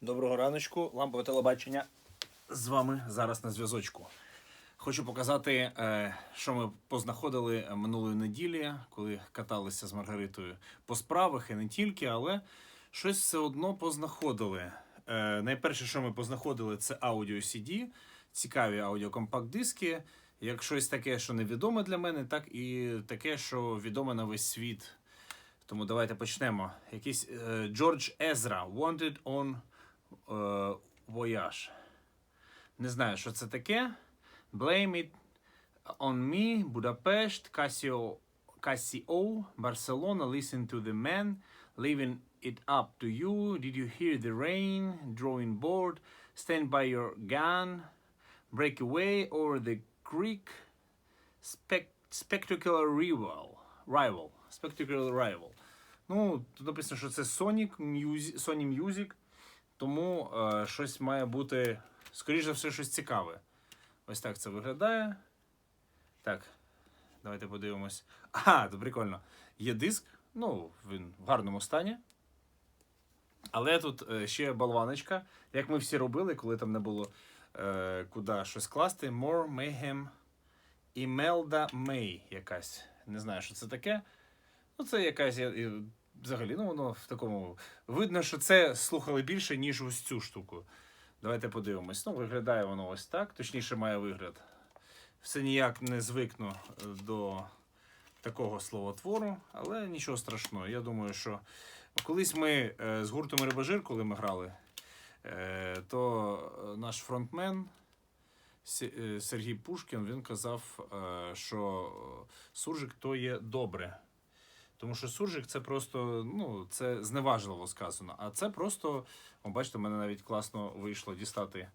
Доброго раночку, лампове телебачення з вами зараз на зв'язочку. Хочу показати, е, що ми познаходили минулої неділі, коли каталися з Маргаритою по справах і не тільки, але щось все одно познаходили. Е, Найперше, що ми познаходили, це аудіо CD, цікаві аудіокомпакт-диски. Як щось таке, що невідоме для мене, так і таке, що відоме на весь світ. Тому давайте почнемо. Якийсь е, Джордж Езра Wanted on Voyage. Не знаю, що це таке. Blame it on me, Budapest, Casio, Casio, Barcelona, listen to the man, leaving it up to you. Did you hear the rain? Drawing board, stand by your gun, break away over the creek, spec- spectacular rival. Rival. Spectacular rival. Ну, тут написано, що це Sonic Music, Sony Music, Тому е, щось має бути, скоріш за все, щось цікаве. Ось так це виглядає. Так, давайте подивимось. Ага, то прикольно. Є диск, ну, він в гарному стані. Але тут е, ще болваночка, як ми всі робили, коли там не було е, куди щось класти. More Mayhem Imelda May якась. Не знаю, що це таке. Ну, це якась взагалі, ну воно в такому. Видно, що це слухали більше, ніж ось цю штуку. Давайте подивимось. Ну, виглядає воно ось так. Точніше, має вигляд. Все ніяк не звикну е, до такого словотвору, але нічого страшного. Я думаю, що колись ми е, з гуртом Рибажир, коли ми грали, е, то наш фронтмен Сергій Пушкін він казав, що суржик то є добре. Тому що суржик це просто, ну, це зневажливо сказано. А це просто, о, бачите, в мене навіть класно вийшло дістати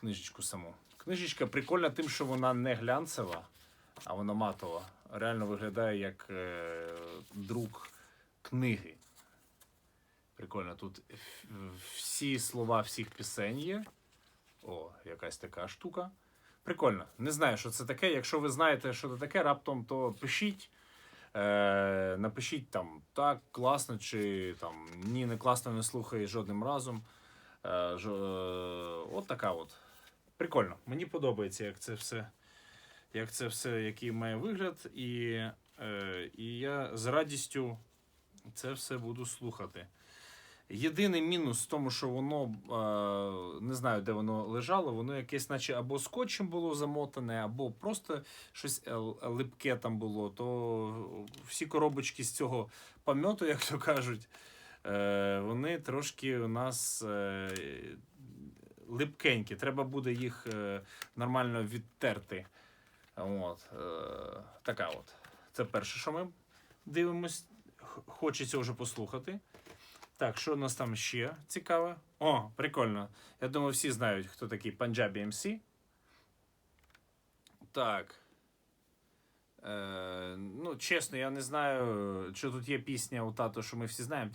книжечку саму. Книжечка прикольна тим, що вона не глянцева, а вона матова. Реально виглядає як е, друк книги. Прикольно, тут всі слова всіх пісень є. О, якась така штука. Прикольно. Не знаю, що це таке. Якщо ви знаєте, що це таке, раптом то пишіть. Е, напишіть там так, класно, чи там ні, не класно, не слухай жодним разом. Е, жо, е, от така от. Прикольно. Мені подобається, як це все, як це все, який має вигляд. І, е, і я з радістю це все буду слухати. Єдиний мінус в тому, що воно е, не знаю, де воно лежало, воно якесь, наче або скотчем було замотане, або просто щось е, липке там було. То всі коробочки з цього пам'яту, як то кажуть, е, вони трошки у нас липкенькі. Треба буде їх нормально відтерти. От, така от. Це перше, що ми дивимось. Хочеться вже послухати. Так, що у нас там ще цікаве? О, прикольно. Я думаю, всі знають, хто такий Punjabi MC. Так. Е, ну, чесно, я не знаю, чи тут є пісня у тато, що ми всі знаємо.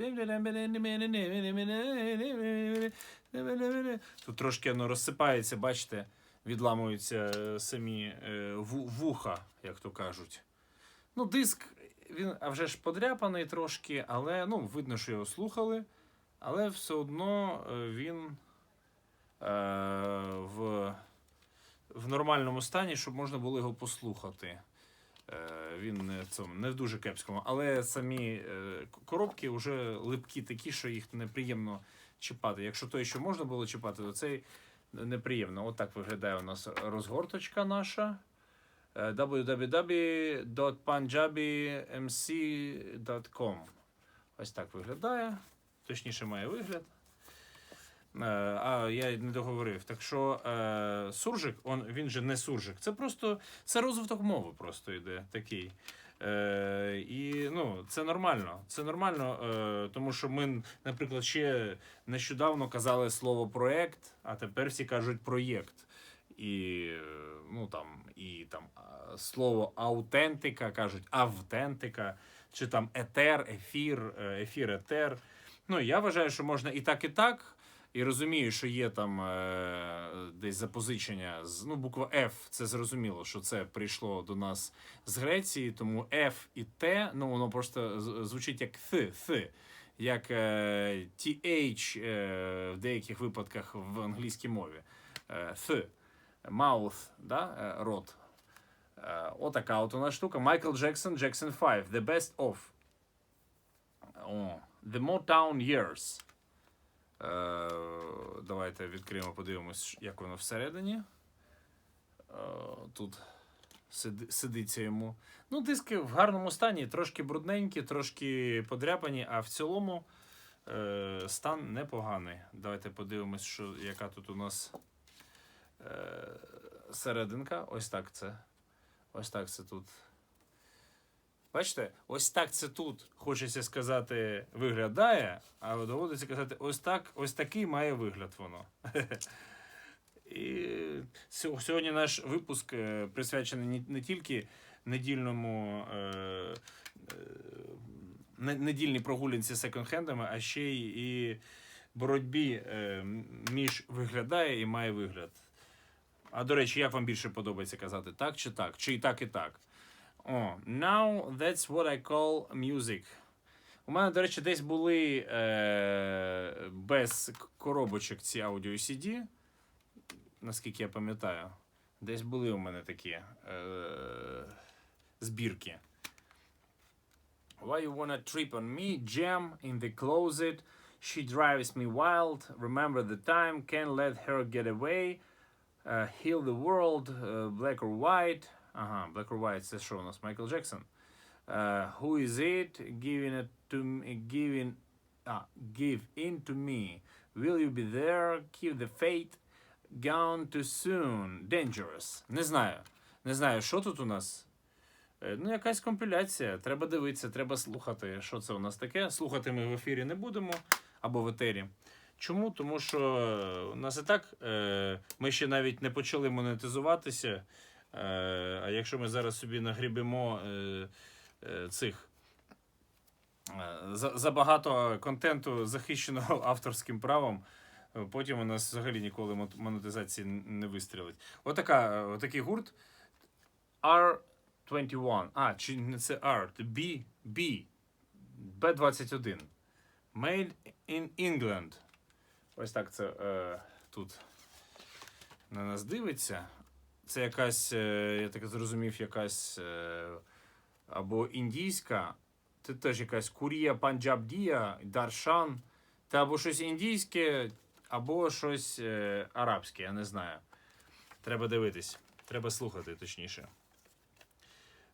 Тут трошки воно розсипається, бачите, відламуються е, самі е, вуха, як то кажуть. Ну, диск, він а вже ж подряпаний трошки, але ну, видно, що його слухали. Але все одно е, він е, в, в нормальному стані, щоб можна було його послухати. Е, він не в не в дуже кепському, але самі е, коробки вже липкі такі, що їх неприємно чіпати. Якщо той, що можна було чіпати, то цей неприємно. Отак виглядає у нас розгорточка наша. Е, www.punjabimc.com Ось так виглядає. Точніше, має вигляд. Е, А я не договорив. Так що е, суржик, он, він же не суржик. Це просто це розвиток мови просто йде такий. Е, і ну, це нормально. Це нормально, е, тому що ми, наприклад, ще нещодавно казали слово проєкт, а тепер всі кажуть проєкт. І ну там, і там слово аутентика кажуть автентика, чи там етер, ефір, е, ефір, етер. Ну, я вважаю, що можна і так, і так. І розумію, що є там е, десь запозичення з ну, буква F, це зрозуміло, що це прийшло до нас з Греції, тому F і T, ну воно просто звучить як Th, Th. як е, TH е, в деяких випадках в англійській мові. Е, Th, mouth, да? е, рот. Е, Отака от у нас штука. Майкл Джексон, Jackson 5, The Best Of. The Motown Years. Е, давайте відкриємо, подивимось, як воно всередині. Тут сидиться йому. Ну, диски в гарному стані, трошки брудненькі, трошки подряпані, а в цілому стан непоганий. Давайте подивимось, що, яка тут у нас серединка. Ось так це. Ось так це тут. Бачите, ось так це тут, хочеться сказати, виглядає, а доводиться казати, ось так, ось такий має вигляд воно. І сьогодні наш випуск е, присвячений не- тільки недільному е, е, не- недільній прогулянці секонд-хендами, а ще й боротьбі е, між виглядає і має вигляд. А до речі, як вам більше подобається казати, так чи так? Чи і так, і так? О, now that's what I call music. У мене, до речі, десь були е, без коробочок ці аудіо CD, наскільки я пам'ятаю. Десь були у мене такі е, збірки. Why you wanna trip on me? Jam in the closet. She drives me wild. Remember the time. Can't let her get away. Uh, heal the world. Uh, black or white. Ага, Black or White, це що у нас? Майкл Джексон. Uh, who is it? Giving it to me, giving, ah, give in to me. Will you be there? Keep the faith. Gone too soon. Dangerous. Не знаю. Не знаю, що тут у нас. Е, Ну, якась компіляція. Треба дивитися, треба слухати, що це у нас таке. Слухати ми в ефірі не будемо або в етері. Чому? Тому що у нас і так е, ми ще навіть не почали монетизуватися. Е, а якщо ми зараз собі нагрібемо е, цих забагато контенту, захищеного авторським правом, потім у нас взагалі ніколи монетизації не вистрілить. Отака, отакий гурт R21. А, чи не це R, це B, B, B21. Made in England. Ось так це е, тут на нас дивиться. Це якась, е, я так зрозумів, якась е, або індійська, це теж якась Курія Панджабдія, Даршан, та або щось індійське, або щось е, арабське, я не знаю. Треба дивитись, треба слухати точніше.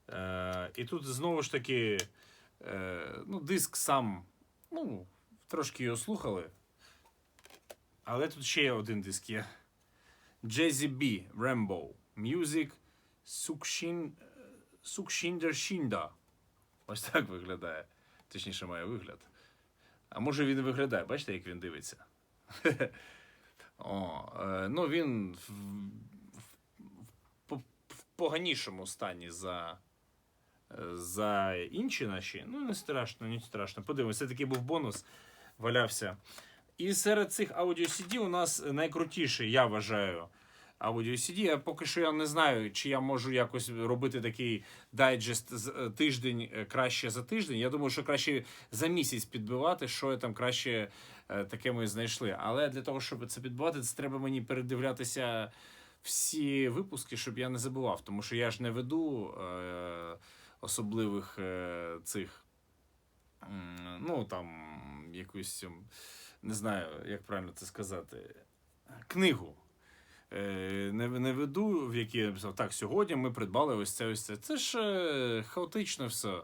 Е, і тут знову ж таки, е, ну, диск сам, ну, трошки його слухали. Але тут ще є один диск є. Jazzy B, Rambo, Music, Sukshin, Sukshinder Shinda. Ось так виглядає. Точніше, має вигляд. А може він і виглядає, бачите, як він дивиться? О, е, ну він в, в, в, в поганішому стані за, за інші наші. Ну, не страшно, не страшно. Подивимось, це такий був бонус, валявся. І серед цих аудіо CD у нас найкрутіший, я вважаю, аудіо CD. Я поки що я не знаю, чи я можу якось робити такий дайджест з е, тиждень е, краще за тиждень. Я думаю, що краще за місяць підбивати, що я там краще е, таке ми знайшли. Але для того, щоб це підбивати, це треба мені передивлятися всі випуски, щоб я не забував. Тому що я ж не веду е, особливих е, цих. Ну там якусь м, не знаю, як правильно це сказати, книгу. Е, Не, не веду, в якій я написав, так, сьогодні ми придбали ось це, ось це. Це ж е, хаотично все.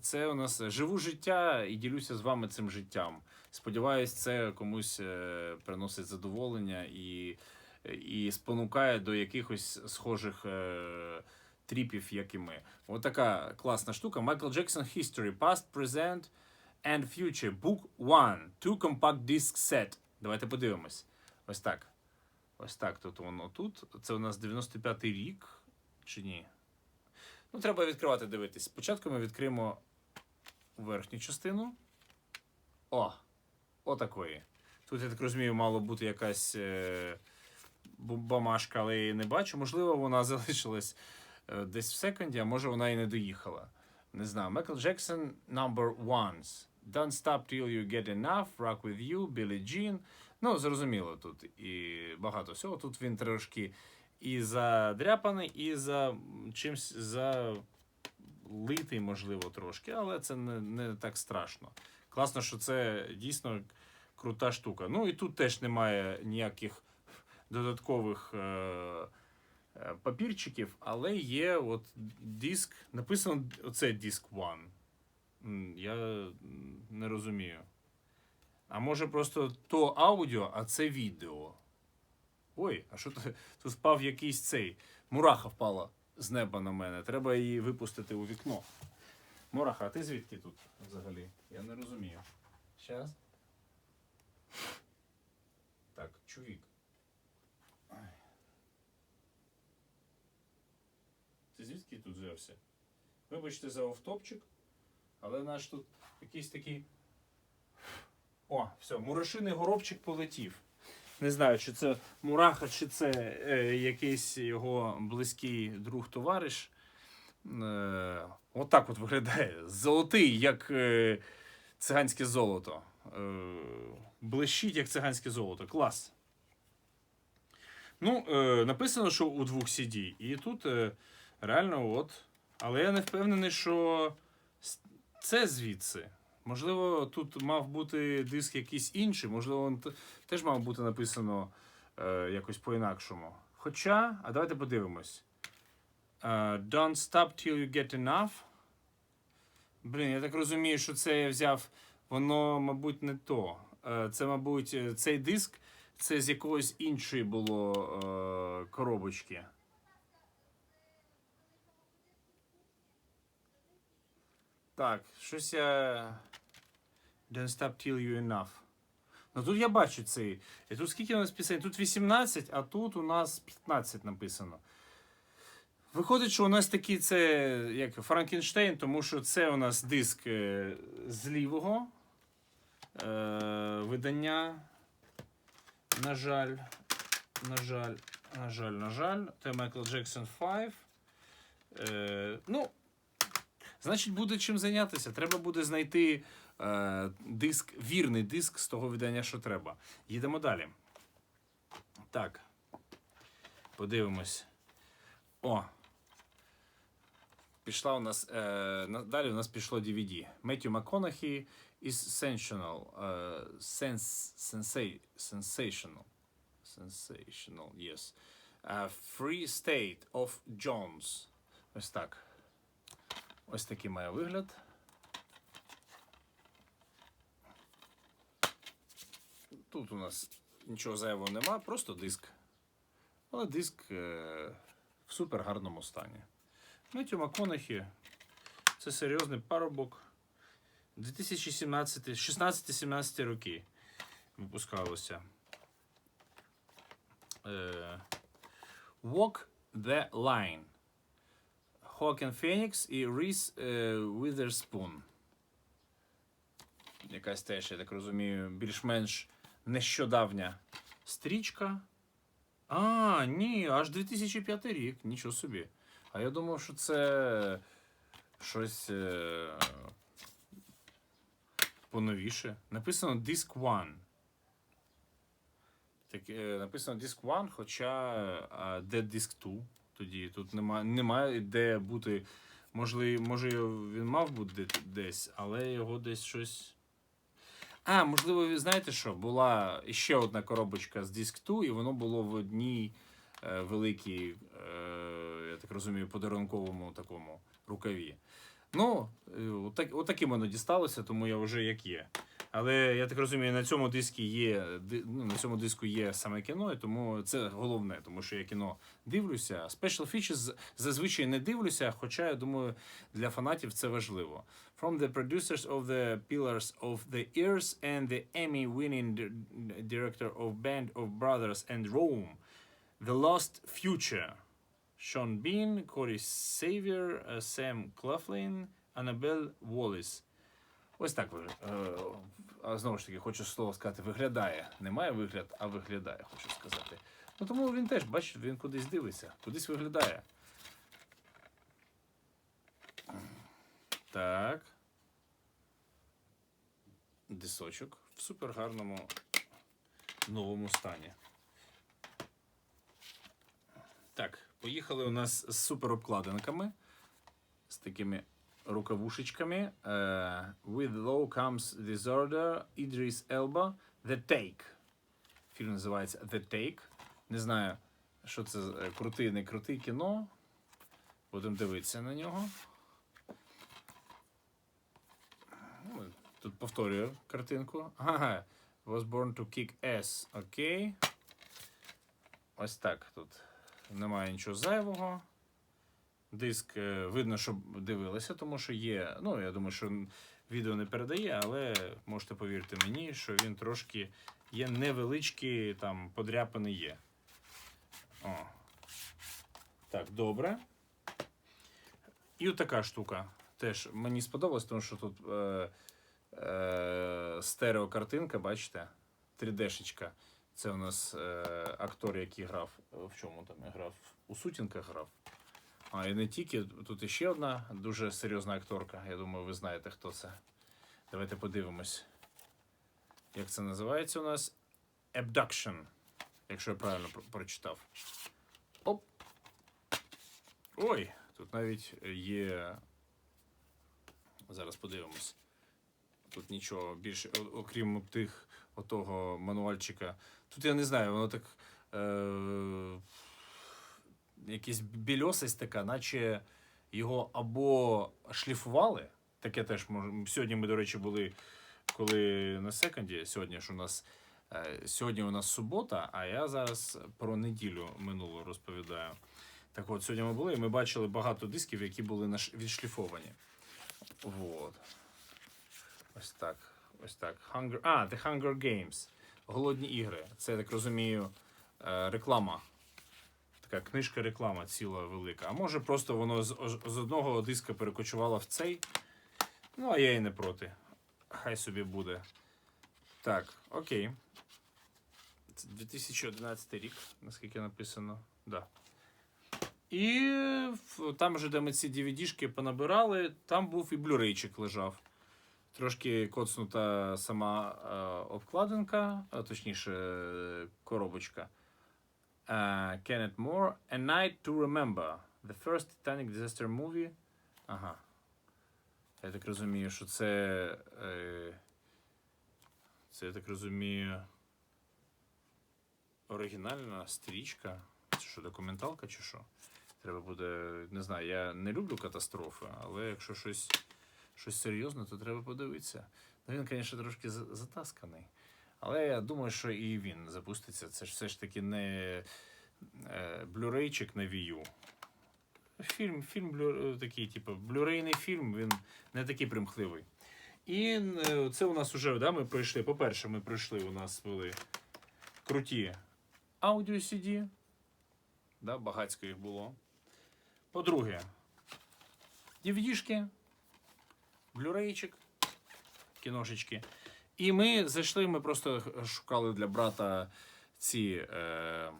Це у нас живу життя і ділюся з вами цим життям. Сподіваюсь, це комусь е, приносить задоволення і, і спонукає до якихось схожих е, тріпів, як і ми. Ось така класна штука. Michael Jackson History, Past, Present and Future, Book 1, Two Compact Disc Set. Давайте подивимось. Ось так. Ось так тут воно тут. Це у нас 95-й рік. Чи ні? Ну, треба відкривати, дивитись. Спочатку ми відкриємо верхню частину. О! Отакої. Тут, я так розумію, мало бути якась е, бумажка, але я її не бачу. Можливо, вона залишилась е, десь в секунді, а може вона і не доїхала. Не знаю. Майкл Джексон number ones. Don't stop till you get enough, rock with you, Billie Jean. Ну, зрозуміло, тут і багато всього. Тут він трошки і задряпаний, і за чимсь залитий, можливо, трошки, але це не, не так страшно. Класно, що це дійсно крута штука. Ну і тут теж немає ніяких додаткових е, папірчиків, але є от диск. Написано оце диск One. Я не розумію. А може просто то аудіо, а це відео. Ой, а що тут? Тут впав якийсь цей. Мураха впала з неба на мене. Треба її випустити у вікно. Мураха, а ти звідки тут взагалі? Я не розумію. Щас. Так, чувік. Ти звідки тут взявся? Вибачте за офтопчик, але наш тут якийсь такий. О, все, мурашиний горобчик полетів. Не знаю, чи це мураха, чи це е, якийсь його близький друг товариш. Е, отак от виглядає. Золотий, як е, циганське золото. Е, блищить, як циганське золото. Клас. Ну, е, написано, що у двох CD. І тут е, реально от. Але я не впевнений, що це звідси. Можливо, тут мав бути диск якийсь інший, можливо, теж мав бути написано е, якось по-інакшому. Хоча, а давайте подивимось. Е, Don't stop till you get enough. Блін, я так розумію, що це я взяв, воно, мабуть, не то. Е, Це, мабуть, цей диск це з якоїсь іншої було е, коробочки. Так, щось я. Don't stop till you enough. Ну тут я бачу цей. І тут скільки у нас пісень? Тут 18, а тут у нас 15 написано. Виходить, що у нас такий це як Франкенштейн, тому що це у нас диск е, з лівого е, видання. На жаль, на жаль, на жаль, на жаль. Це Michael Jackson 5. Е, ну, значить, буде чим зайнятися. Треба буде знайти е, диск, вірний диск з того видання, що треба. Їдемо далі. Так. Подивимось. О. Пішла у нас. Е, далі у нас пішло DVD. Меттю МакКонахі is sensational. е, sense, sensational. Sensational, yes. Е, Free State of Jones. Ось так. Ось такий має вигляд. Тут у нас нічого зайвого нема, просто диск. Але диск е, в супер гарному стані. Меттю МакКонахі це серйозний парубок. 2017, 16-17 роки випускалося. Е, Walk the Line. Хокен Фенікс і Ріс е, Якась теж, я так розумію, більш-менш нещодавня стрічка. А, ні, аж 2005 рік, нічого собі. А я думав, що це щось е, поновіше. Написано Disc One. Так, е, написано Disc One, хоча а, де Disc 2? Тоді тут немає, немає де бути. Можливо, може, він мав бути десь, але його десь щось. А, можливо, ви знаєте що? Була ще одна коробочка з Disc 2, і воно було в одній е, великій, е, я так розумію, подарунковому такому рукаві. Ну, е, отак, отаким воно дісталося, тому я вже як є. Але я так розумію, на цьому диску є ну, на цьому диску є саме кіно, і тому це головне, тому що я кіно дивлюся. Special features зазвичай не дивлюся, хоча я думаю, для фанатів це важливо. From the producers of the Pillars of the Ears and the Emmy-winning director of Band of Brothers and Rome, The Lost Future. Bean, Corey Savior, е, Sam Claflin, Annabelle Wallis. Ось так ви. е, А знову ж таки, хочу слово сказати, виглядає. Не має вигляд, а виглядає, хочу сказати. Ну тому він теж, бачите, він кудись дивиться, кудись виглядає. Так. дисочок в супер гарному новому стані. Так, поїхали у нас з супер обкладинками, з такими рукавушечками. Е, with Low Comes Disorder, Idris Elba, The Take. Фільм називається The Take. Не знаю, що це е, крутий, не крутий кіно. Будемо дивитися на нього. Ну, Тут повторюю картинку. Ага. Was born to kick ass. Окей. Ось так тут. Немає нічого зайвого. Диск е, видно, що дивилися, тому що є. Ну, я думаю, що відео не передає, але можете повірити мені, що він трошки є невеличкий, там, подряпаний є. О. Так, добре. І отака штука. Теж мені сподобалось, тому що тут е, е, стереокартинка, бачите? 3D-шечка. Це у нас е, актор, який грав. В чому там грав? У сутінках грав. А, і не тільки, тут іще одна дуже серйозна акторка. Я думаю, ви знаєте, хто це. Давайте подивимось. Як це називається у нас? Abduction. Якщо я правильно про- прочитав. Оп. Ой, тут навіть є. Зараз подивимось. Тут нічого більше, окрім тих отого мануальчика. Тут я не знаю, воно так. Е- якась більосість така, наче його або шліфували. Таке теж може. Сьогодні ми, до речі, були коли на секонді. Сьогодні ж у нас е, сьогодні у нас субота, а я зараз про неділю минулу розповідаю. Так от, сьогодні ми були, і ми бачили багато дисків, які були відшліфовані. Вот. Ось так. Ось так. Hunger... А, The Hunger Games. Голодні ігри. Це, я так розумію, е, реклама. Така книжка реклама ціла велика. А може просто воно з, з одного диска перекочувало в цей. Ну, а я і не проти. Хай собі буде. Так, окей. Це 2011 рік, наскільки написано. Да. І там вже, де ми ці DVD-шки понабирали, там був і блюрейчик лежав. Трошки коцнута сама е, обкладинка, а точніше, е, коробочка. Uh, Kenneth Moore, A Night to Remember. The first Titanic disaster movie. Ага. Я так розумію, що це. Е, це я так розумію. Оригінальна стрічка. Це що, документалка чи що? Треба буде. Не знаю, я не люблю катастрофи, але якщо щось, щось серйозне, то треба подивитися. Ну, він, звісно, трошки затасканий. Але я думаю, що і він запуститься. Це ж все ж таки не е, блюрейчик на Wii U. Фільм, фільм блю, такий, типу, блюрейний фільм, він не такий примхливий. І е, це у нас вже, да, ми пройшли. По-перше, ми пройшли, у нас були круті аудіо CD. Да, багацько їх було. По-друге, DVD-шки, блюрейчик, кіношечки. І ми зайшли, ми просто шукали для брата ці е, е,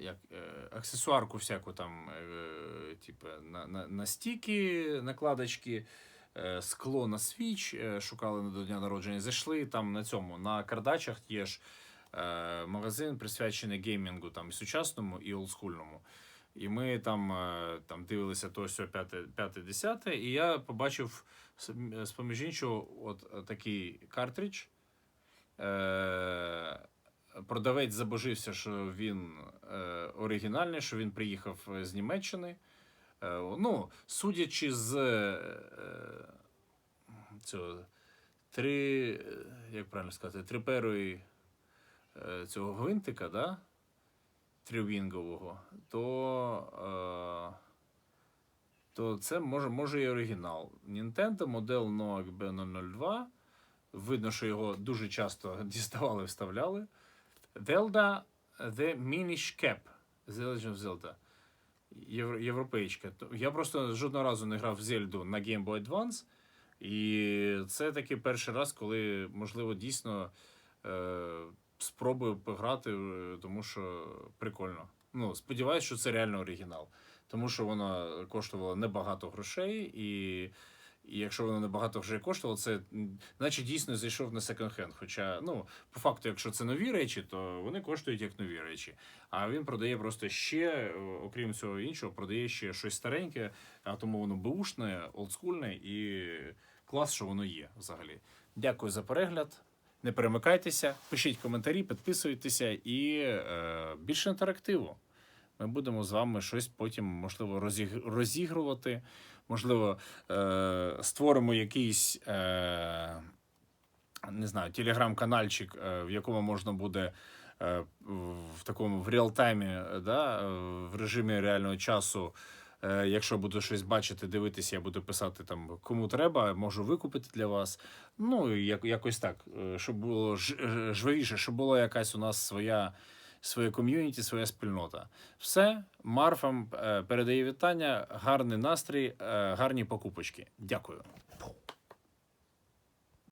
як, е, аксесуарку всяку там, е, типу, на, на, на стіки, накладочки, е, скло на свіч, е, шукали до дня народження. Зайшли там на цьому, на кардачах є ж е, магазин, присвячений геймінгу там, і сучасному, і олдскульному. І ми там, е, там дивилися то сьо п'яте, десяте, і я побачив з поміж іншого от е, такий картридж. Е, продавець забожився, що він е, оригінальний, що він приїхав е, з Німеччини. Е, ну, судячи з е, цього три, е, як правильно сказати, триперої е, цього гвинтика, да? Тривінгового, то, е, то це може, може і оригінал. Nintendo модель Noak B002. Видно, що його дуже часто діставали, вставляли. Zelda The Minish Cap. The Legend of Zelda. Євро- Європейська. Я просто жодного разу не грав в Зельду на Game Boy Advance. І це такий перший раз, коли, можливо, дійсно е, спробую пограти, е, тому що прикольно. Ну, сподіваюся, що це реально оригінал. Тому що воно коштувало небагато грошей, і І якщо воно набагато вже коштувало, це наче дійсно зайшов на секонд-хенд. Хоча, ну, по факту, якщо це нові речі, то вони коштують як нові речі. А він продає просто ще, е, окрім цього іншого, продає ще щось стареньке, а тому воно беушне, олдскульне і клас, що воно є взагалі. Дякую за перегляд. Не перемикайтеся, пишіть коментарі, підписуйтеся і е, більше інтерактиву. Ми будемо з вами щось потім, можливо, розіг- розігрувати. Можливо, е, створимо якийсь е, не знаю, телеграм-канальчик, е, в якому можна буде е, в такому в реалтаймі, е, да, в режимі реального часу. Е, Якщо буду щось бачити, дивитися, я буду писати там кому треба, можу викупити для вас. Ну якось так, е, щоб було ж- жвавіше, щоб була якась у нас своя, своє ком'юніті, своя спільнота. Все, Марфам е, передає вітання, гарний настрій, е, гарні покупочки. Дякую.